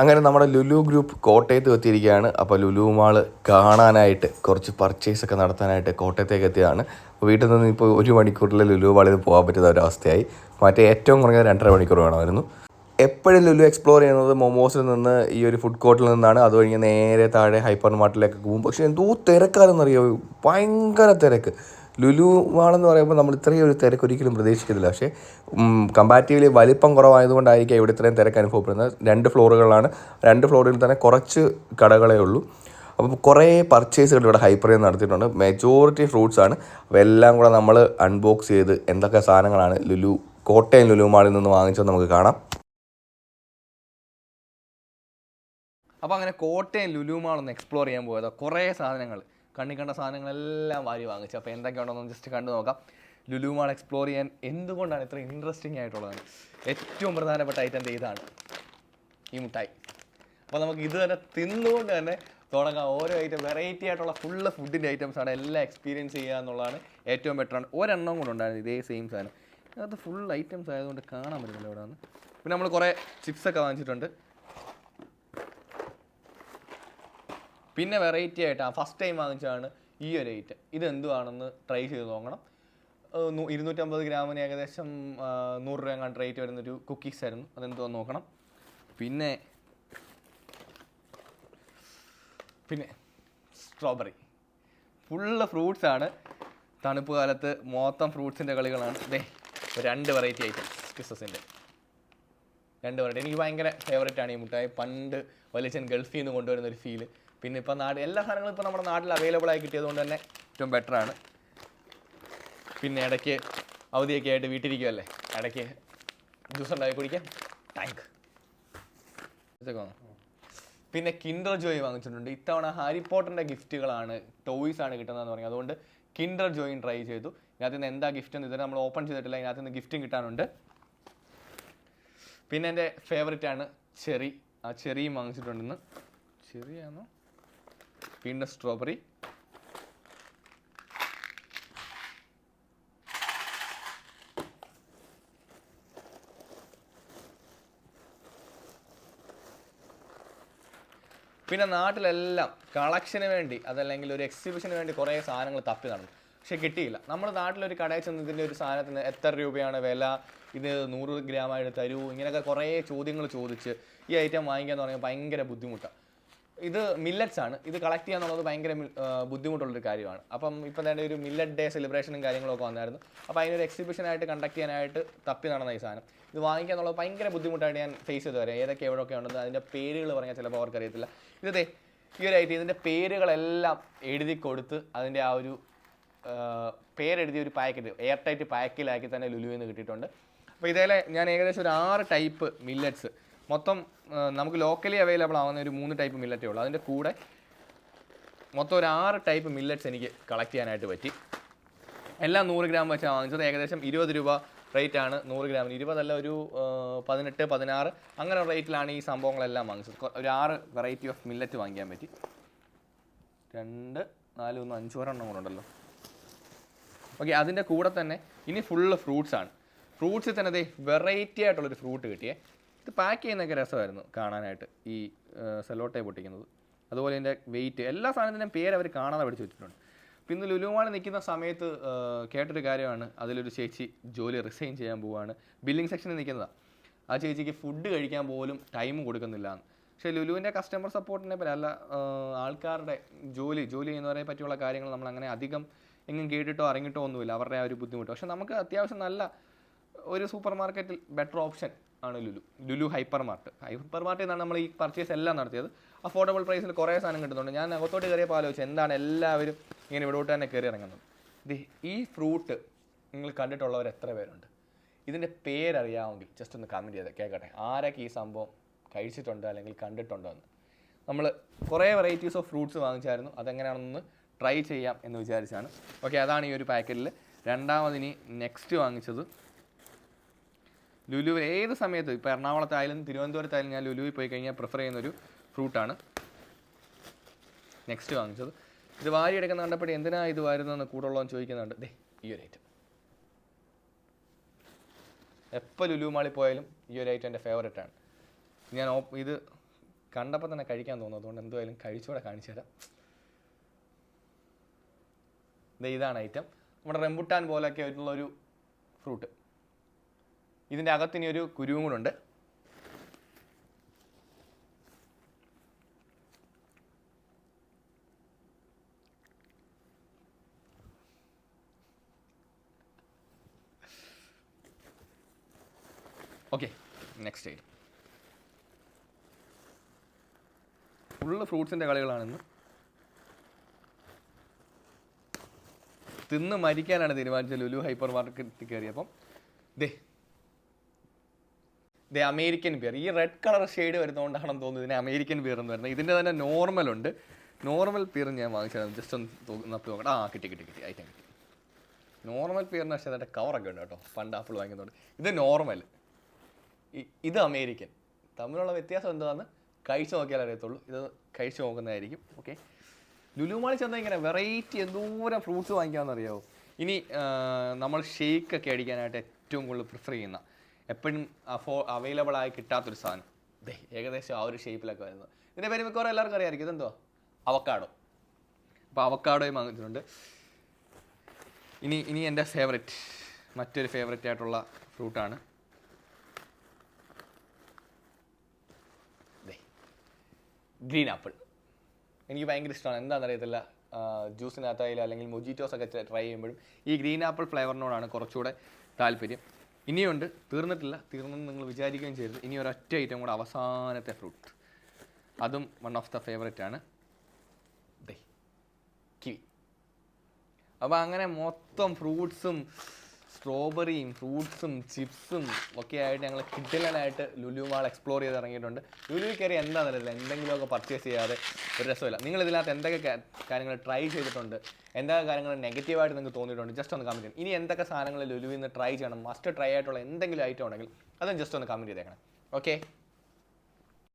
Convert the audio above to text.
അങ്ങനെ നമ്മുടെ ലുലു ഗ്രൂപ്പ് കോട്ടയത്ത് എത്തിയിരിക്കുകയാണ്. അപ്പോൾ ലുലു മാൾ കാണാനായിട്ട് കുറച്ച് പർച്ചേസ് ഒക്കെ നടത്താനായിട്ട് കോട്ടയത്തേക്ക് എത്തിയതാണ്. വീട്ടിൽ നിന്ന് ഇപ്പോൾ ഒരു മണിക്കൂറിൽ ലുലു മാളിൽ പോകാൻ പറ്റുന്ന ഒരവസ്ഥയായി മറ്റേ ഏറ്റവും കുറഞ്ഞത് രണ്ടര മണിക്കൂർ വേണമായിരുന്നു. എപ്പോഴും ലുലു എക്സ്പ്ലോർ ചെയ്യുന്നത് മൊമോസിൽ നിന്ന് ഈ ഒരു ഫുഡ് കോർട്ടിൽ നിന്നാണ്. അത് കഴിഞ്ഞ് നേരെ താഴെ ഹൈപ്പർ മാർട്ടിലേക്ക് പോകും. പക്ഷേ എന്തോ തിരക്കാരെന്നറിയോ ഭയങ്കര തിരക്ക്. ലുലു മാളെന്ന് പറയുമ്പോൾ നമ്മൾ ഇത്രയും ഒരു തിരക്ക് ഒരിക്കലും പ്രതീക്ഷിക്കുന്നില്ല. പക്ഷേ കമ്പാരിറ്റീവ്ലി വലിപ്പം കുറവായതുകൊണ്ടായിരിക്കും ഇവിടെ ഇത്രയും തിരക്ക് അനുഭവപ്പെടുന്നത്. രണ്ട് ഫ്ലോറുകളാണ്. രണ്ട് ഫ്ലോറിൽ തന്നെ കുറച്ച് കടകളേ ഉള്ളൂ. അപ്പോൾ കുറേ പർച്ചേസുകൾ ഇവിടെ ഹൈപ്പറിൽ നടത്തിയിട്ടുണ്ട്. മെജോറിറ്റി ഫ്രൂട്ട്സ് ആണ്. അപ്പോൾ എല്ലാം കൂടെ നമ്മൾ അൺബോക്സ് ചെയ്ത് എന്തൊക്കെ സാധനങ്ങളാണ് ലുലു കോട്ടയം ലുലു മാളിൽ നിന്ന് വാങ്ങിച്ചത് നമുക്ക് കാണാം. അപ്പോൾ അങ്ങനെ കോട്ടയം ലുലു മാൾ ഒന്ന് എക്സ്പ്ലോർ ചെയ്യാൻ പോയതാണ് കുറേ സാധനങ്ങൾ. കണ്ണി കണ്ട സാധനങ്ങളെല്ലാം വാരി വാങ്ങിച്ചു. അപ്പോൾ എന്തൊക്കെയാണെന്ന് ജസ്റ്റ് കണ്ടു നോക്കാം. ലുലു മാൾ എക്സ്പ്ലോർ ചെയ്യാൻ എന്തുകൊണ്ടാണ് ഇത്ര ഇൻട്രസ്റ്റിംഗ് ആയിട്ടുള്ളത്? ഏറ്റവും പ്രധാനപ്പെട്ട ഐറ്റം ഇതാണ്. ഈ മുട്ടായി അപ്പോൾ നമുക്ക് ഇത് തന്നെ തിന്നുകൊണ്ട് തന്നെ തുടങ്ങാം. ഓരോ ഐറ്റം വെറൈറ്റി ആയിട്ടുള്ള ഫുള്ള് ഫുഡിന്റെ ഐറ്റംസ് ആണ് എല്ലാം എക്സ്പീരിയൻസ് ചെയ്യുക എന്നുള്ളതാണ് ഏറ്റവും ബെറ്ററാണ് ഒരെണ്ണം കൂടെ ഉണ്ടായിരുന്നു. ഇതേ സെയിം സാധനം. അതിനകത്ത് ഫുൾ ഐറ്റംസ് ആയതുകൊണ്ട് കാണാൻ പറ്റുന്നില്ല ഇവിടെ നിന്ന് പിന്നെ നമ്മൾ കുറേ ചിപ്സൊക്കെ വാങ്ങിച്ചിട്ടുണ്ട്. പിന്നെ വെറൈറ്റി ആയിട്ട് ഫസ്റ്റ് ടൈം വാങ്ങിച്ചതാണ് ഈ ഒരു ഐറ്റം ഇത് എന്തുവാണെന്ന് ട്രൈ ചെയ്ത് നോക്കണം. ഇരുന്നൂറ്റമ്പത് ഗ്രാമിന് ഏകദേശം നൂറ് രൂപ എങ്ങാണ്ട് റേറ്റ് വരുന്നൊരു കുക്കീസ് ആയിരുന്നു. അതെന്തുവാന്ന് നോക്കണം. പിന്നെ പിന്നെ സ്ട്രോബെറി ഫുള്ള് ഫ്രൂട്ട്സ് ആണ്. തണുപ്പ് കാലത്ത് മൊത്തം ഫ്രൂട്ട്സിന്റെ കളികളാണ്. ദേ രണ്ട് വെറൈറ്റി ഐറ്റംസ് ക്രിസ്മസിന്റെ രണ്ട് വെറൈറ്റി എനിക്ക് ഭയങ്കര ഫേവറേറ്റ് ആണ് ഈ മുട്ടായി. പണ്ട് വലിയച്ഛൻ ഗൾഫിൽ നിന്ന് കൊണ്ടുവരുന്ന ഒരു ഫീൽ പിന്നെ ഇപ്പം നാട് എല്ലാ സാധനങ്ങളും ഇപ്പോൾ നമ്മുടെ നാട്ടിൽ അവൈലബിൾ ആയി കിട്ടിയത് കൊണ്ട് തന്നെ ഏറ്റവും ബെറ്റർ ആണ്. പിന്നെ ഇടയ്ക്ക് അവധിയൊക്കെ ആയിട്ട് വീട്ടിലിരിക്കുമല്ലേ ഇടയ്ക്ക് ജ്യൂസ് ഉണ്ടാക്കി കുടിക്കാം. വാങ്ങാം. പിന്നെ കിൻഡർ ജോയ് വാങ്ങിച്ചിട്ടുണ്ട്. ഇത്തവണ ഹാരി പോട്ടറിന്റെ ഗിഫ്റ്റുകളാണ് ടോയ്സ് ആണ് കിട്ടുന്നതെന്ന് പറഞ്ഞു. അതുകൊണ്ട് കിൻഡർ ജോയിൻ ട്രൈ ചെയ്തു. ഇതിനകത്ത് നിന്ന് എന്താ ഗിഫ്റ്റ് എന്ന് ഇതുവരെ നമ്മൾ ഓപ്പൺ ചെയ്തിട്ടില്ല. ഇതിനകത്ത് നിന്ന് ഗിഫ്റ്റും കിട്ടാനുണ്ട്. പിന്നെ എന്റെ ഫേവറേറ്റ് ആണ് ചെറി. ആ ചെറിയും വാങ്ങിച്ചിട്ടുണ്ടെന്ന്. ചെറിയാണോ? പിന്നെ സ്ട്രോബെറി. പിന്നെ നാട്ടിലെല്ലാം കളക്ഷന് വേണ്ടി അതല്ലെങ്കിൽ ഒരു എക്സിബിഷന് വേണ്ടി കുറേ സാധനങ്ങൾ തപ്പി നടന്നു. പക്ഷേ കിട്ടിയില്ല. നമ്മൾ നാട്ടിലൊരു കടയിൽ ചെന്ന് ഇതിന്റെ ഒരു സാധനത്തിന് എത്ര രൂപയാണ് വില? ഇത് നൂറ് ഗ്രാമായിട്ട് തരൂ? ഇങ്ങനെയൊക്കെ കുറേ ചോദ്യങ്ങൾ ചോദിച്ച് ഈ ഐറ്റം വാങ്ങിക്കുക എന്ന് പറഞ്ഞാൽ ഭയങ്കര ബുദ്ധിമുട്ടാണ് ഇത് മില്ലറ്റ്സ് ആണ്. ഇത് കളക്ട് ചെയ്യുക എന്നുള്ളത് ഭയങ്കര ബുദ്ധിമുട്ടുള്ളൊരു കാര്യമാണ്. അപ്പം ഇപ്പം തന്നെ ഒരു മില്ലറ്റ് ഡേ സെലിബ്രേഷനും കാര്യങ്ങളൊക്കെ വന്നായിരുന്നു. അപ്പോൾ അതിനൊരു എക്സിബിഷനായിട്ട് കണ്ടക്ട് ചെയ്യാനായിട്ട് തപ്പി നടന്ന ഈ സാധനം. ഇത് വാങ്ങിക്കുക എന്നുള്ളത് ഭയങ്കര ബുദ്ധിമുട്ടായിട്ട് ഞാൻ ഫേസ് ചെയ്ത് വരാം. ഏതൊക്കെ എവിടെയൊക്കെ ഉണ്ടെന്ന് അതിന്റെ പേരുകൾ പറഞ്ഞാൽ ചിലപ്പോൾ അവർക്ക് അറിയത്തില്ല ഇത് ഈ ഒരു ഐറ്റം ഇതിന്റെ പേരുകളെല്ലാം എഴുതി കൊടുത്ത് അതിന്റെ ആ ഒരു പേരെഴുതിയ ഒരു പാക്കറ്റ് എയർ ടൈറ്റ് പാക്കിലാക്കി തന്നെ ലുലുവിൽ നിന്ന് കിട്ടിയിട്ടുണ്ട്. അപ്പോൾ ഇതേലെ ഞാൻ ഏകദേശം ഒരു ആറ് ടൈപ്പ് മില്ലറ്റ്സ് മൊത്തം നമുക്ക് ലോക്കലി അവൈലബിൾ ആവുന്ന ഒരു മൂന്ന് ടൈപ്പ് മില്ലറ്റേ ഉള്ളൂ. അതിന്റെ കൂടെ മൊത്തം ഒരു ആറ് ടൈപ്പ് മില്ലറ്റ്സ് എനിക്ക് കളക്ട് ചെയ്യാനായിട്ട് പറ്റി. എല്ലാം നൂറ് ഗ്രാം വെച്ചാണ് വാങ്ങിച്ചത്. ഏകദേശം ഇരുപത് രൂപ റേറ്റ് ആണ് നൂറ് ഗ്രാമിന് ഇരുപതല്ല ഒരു പതിനെട്ട് പതിനാറ് അങ്ങനെ റേറ്റിലാണ് ഈ സംഭവങ്ങളെല്ലാം വാങ്ങിച്ചത്. ഒരു ആറ് വെറൈറ്റി ഓഫ് മില്ലറ്റ് വാങ്ങിക്കാൻ പറ്റി. രണ്ട് നാല് ഒന്ന് അഞ്ച് ഒരെണ്ണം കൂടെ ഉണ്ടല്ലോ. ഓക്കെ അതിന്റെ കൂടെ തന്നെ ഇനി ഫുള്ള് ഫ്രൂട്ട്സ് ആണ്. ഫ്രൂട്ട്സിൽ തന്നെ അതേ വെറൈറ്റി ആയിട്ടുള്ളൊരു ഫ്രൂട്ട് കിട്ടിയേ. ഇത് പാക്ക് ചെയ്യുന്നൊക്കെ രസമായിരുന്നു കാണാനായിട്ട്. ഈ സെലോട്ടെ പൊട്ടിക്കുന്നത്. അതുപോലെ ഇതിന്റെ വെയിറ്റ് എല്ലാ സാധനത്തിന്റെയും പേര് അവർ കാണാതെ പഠിച്ചു വെച്ചിട്ടുണ്ട്. പിന്നെ ഇന്ന് നിൽക്കുന്ന സമയത്ത് കേട്ടൊരു കാര്യമാണ്. അതിലൊരു ചേച്ചി ജോലി റിസൈൻ ചെയ്യാൻ പോവുകയാണ് ബില്ലിംഗ് സെക്ഷനിൽ നിൽക്കുന്നതാണ് ആ ചേച്ചിക്ക് ഫുഡ് കഴിക്കാൻ പോലും ടൈം കൊടുക്കുന്നില്ല എന്ന് പക്ഷേ ലുലുവിന്റെ കസ്റ്റമർ സപ്പോർട്ടിനെ പറ്റി അല്ല ആൾക്കാരുടെ ജോലി ജോലി ചെയ്യുന്നവരെ പറ്റിയുള്ള കാര്യങ്ങൾ നമ്മൾ അങ്ങനെ അധികം എങ്ങും കേട്ടിട്ടോ അറിഞ്ഞിട്ടോ ഒന്നുമില്ല. അവരുടെ ആ ഒരു ബുദ്ധിമുട്ട്. പക്ഷെ നമുക്ക് അത്യാവശ്യം നല്ല ഒരു സൂപ്പർ മാർക്കറ്റിൽ ബെറ്റർ ഓപ്ഷൻ ആണ് Lulu. Lulu hyper mart hyper മാർട്ടിൽ നിന്നാണ് നമ്മൾ ഈ പർച്ചേസ് എല്ലാം നടത്തിയത്. അഫോർഡബിൾ പ്രൈസിൽ കുറേ സാധനം കിട്ടുന്നുണ്ട്. ഞാൻ അകത്തോട്ട് കയറിയപ്പോൾ ആലോചിച്ചു എന്താണ് എല്ലാവരും ഇങ്ങനെ ഇവിടോട്ട് തന്നെ കയറി ഇറങ്ങുന്നത്. ഇത് ഈ ഫ്രൂട്ട് നിങ്ങൾ കണ്ടിട്ടുള്ളവർ എത്ര പേരുണ്ട്? ഇതിന്റെ പേരറിയാമെങ്കിൽ ജസ്റ്റ് ഒന്ന് കമന്റ് ചെയ്ത് കേൾക്കട്ടെ. ആരൊക്കെ ഈ സംഭവം കഴിച്ചിട്ടുണ്ട് അല്ലെങ്കിൽ കണ്ടിട്ടുണ്ടോ എന്ന്. നമ്മൾ കുറേ വെറൈറ്റീസ് ഓഫ് ഫ്രൂട്ട്സ് വാങ്ങിച്ചായിരുന്നു. അതെങ്ങനെയാണെന്ന് ട്രൈ ചെയ്യാം എന്ന് വിചാരിച്ചാണ്. ഓക്കെ അതാണ് ഈ ഒരു പാക്കറ്റിൽ രണ്ടാമതിനി നെക്സ്റ്റ് വാങ്ങിച്ചത് ലുലു ഏത് സമയത്ത് ഇപ്പോൾ എറണാകുളത്തായാലും തിരുവനന്തപുരത്തായാലും ഞാൻ ലുലുവിൽ പോയി കഴിഞ്ഞാൽ പ്രിഫർ ചെയ്യുന്നൊരു ഫ്രൂട്ടാണ് നെക്സ്റ്റ് വാങ്ങിച്ചത്. ഇത് വാരി എടുക്കുന്ന കണ്ടപ്പോൾ എന്തിനാ ഇത് വരുന്നതെന്ന് കൂടുള്ളതെന്ന് ചോദിക്കുന്നുണ്ട്. ദേ ഈ ഒരു ഐറ്റം എപ്പോൾ ലുലു മാളിൽ പോയാലും ഈ ഒരു ഐറ്റം എന്റെ ഫേവറേറ്റ് ആണ്. ഞാൻ ഓപ്പ് ഇത് കണ്ടപ്പോൾ തന്നെ കഴിക്കാൻ തോന്നുന്നു. അതുകൊണ്ട് എന്തായാലും കഴിച്ചുകൂടെ കാണിച്ചു തരാം. ഇതാണ് ഐറ്റം നമ്മുടെ റെമ്പുട്ടാൻ പോലെയൊക്കെ ആയിട്ടുള്ള ഒരു ഫ്രൂട്ട് ഇതിന്റെ അകത്തിന് ഒരു കുരുവും കൂടെ ഉണ്ട്. ഓക്കെ നെക്സ്റ്റ് ഐറ്റം ഫുള്ള് ഫ്രൂട്ട്സിന്റെ കളികളാണെന്ന് തിന്ന് മരിക്കാനാണ് തീരുമാനിച്ചത് ലുലു ഹൈപ്പർ മാർക്കറ്റിൽ കയറിയപ്പം. ദേ ദേ അമേരിക്കൻ ബിയർ ഈ റെഡ് കളർ ഷെയ്ഡ് വരുന്നതുകൊണ്ടാണെന്ന് തോന്നുന്നു ഇതിനെ അമേരിക്കൻ ബിയർ എന്ന് പറയുന്നത്. ഇതിന്റെ തന്നെ നോർമൽ ഉണ്ട്. നോർമൽ ബിയർ ഞാൻ വാങ്ങിച്ചത് ജസ്റ്റ് ഒന്ന് നപ്പി നോക്കട്ടെ. ആ കിട്ടി കിട്ടി കിട്ടി. ഐറ്റം കിട്ടി. നോർമൽ ബിയറിന് പക്ഷേ അതിന്റെ കവറൊക്കെ ഉണ്ട് കേട്ടോ. പണ്ട് ആപ്പിൾ വാങ്ങിക്കുന്നുണ്ട് ഇത് നോർമൽ ഇത് അമേരിക്കൻ. തമ്മിലുള്ള വ്യത്യാസം എന്താണെന്ന് കഴിച്ചു നോക്കിയാൽ അറിയത്തുള്ളൂ. ഇത് കഴിച്ചു നോക്കുന്നതായിരിക്കും. ഓക്കെ ലുലുമാളിൽ ചെന്നാൽ ഇങ്ങനെ വെറൈറ്റി എന്തോരം ഫ്രൂട്ട്സ് വാങ്ങിക്കാമെന്ന് അറിയാമോ ഇനി നമ്മൾ ഷേക്ക് ഒക്കെ അടിക്കാനായിട്ട് ഏറ്റവും കൂടുതൽ പ്രിഫർ ചെയ്യുന്ന എപ്പോഴും അഫോ അവൈലബിൾ ആയി കിട്ടാത്തൊരു സാധനം. ദേ ഏകദേശം ആ ഒരു ഷേപ്പിലൊക്കെ വരുന്നത് ഇതിനെ പേര് മിക്കവാറും എല്ലാവർക്കും അറിയാമായിരിക്കും ഇതെന്തോ? അവക്കാടോ അപ്പോൾ അവക്കാടോയും വാങ്ങിച്ചിട്ടുണ്ട് ഇനി ഇനി എന്റെ ഫേവററ്റ് മറ്റൊരു ഫേവററ്റ് ആയിട്ടുള്ള ഫ്രൂട്ടാണ് ഗ്രീൻ ആപ്പിൾ എനിക്ക് ഭയങ്കര ഇഷ്ടമാണ്. എന്താണെന്ന് അറിയത്തില്ല ജ്യൂസിനകത്തായാലും അല്ലെങ്കിൽ മൊജിറ്റോസ് ഒക്കെ ട്രൈ ചെയ്യുമ്പോഴും ഈ ഗ്രീൻ ആപ്പിൾ ഫ്ലേവറിനോടാണ് കുറച്ചുകൂടെ താല്പര്യം. ഇനിയുണ്ട്. തീർന്നിട്ടില്ല. തീർന്നെന്ന് നിങ്ങൾ വിചാരിക്കുകയും ചെയ്യരുത്. ഇനി ഒരൊറ്റ ഐറ്റം കൂടെ അവസാനത്തെ ഫ്രൂട്ട് അതും വൺ ഓഫ് ദ ഫേവററ്റ് ആണ്. ദേ കിവി. അപ്പോൾ അങ്ങനെ മൊത്തം ഫ്രൂട്ട്സും സ്ട്രോബെറിയും ഫ്രൂട്ട്സും ചിപ്സും ഒക്കെ ആയിട്ട് ഞങ്ങൾ കിഡിലനായിട്ട് ലുലു മാൾ എക്സ്പ്ലോർ ചെയ്ത് ഇറങ്ങിയിട്ടുണ്ട്. ലുലു കയറി എന്താണെന്നറിയില്ല എന്തെങ്കിലുമൊക്കെ പർച്ചേസ് ചെയ്യാതെ ഒരു രസമില്ല. നിങ്ങൾ ഇതിനകത്ത് എന്തൊക്കെ കാര്യങ്ങൾ ട്രൈ ചെയ്തിട്ടുണ്ട്? എന്തൊക്കെ കാര്യങ്ങൾ നെഗറ്റീവായിട്ട് നിങ്ങൾക്ക് തോന്നിയിട്ടുണ്ട്? ജസ്റ്റ് ഒന്ന് കമന്റ് ചെയ്യണം ഇനി എന്തൊക്കെ സാധനങ്ങൾ ലുലുവിൽ നിന്ന് ട്രൈ ചെയ്യണം? മസ്റ്റ് ട്രൈ ആയിട്ടുള്ള എന്തെങ്കിലും ഐറ്റം ഉണ്ടെങ്കിൽ അതും ജസ്റ്റ് ഒന്ന് കമന്റ് ചെയ്തേക്കണം. ഓക്കെ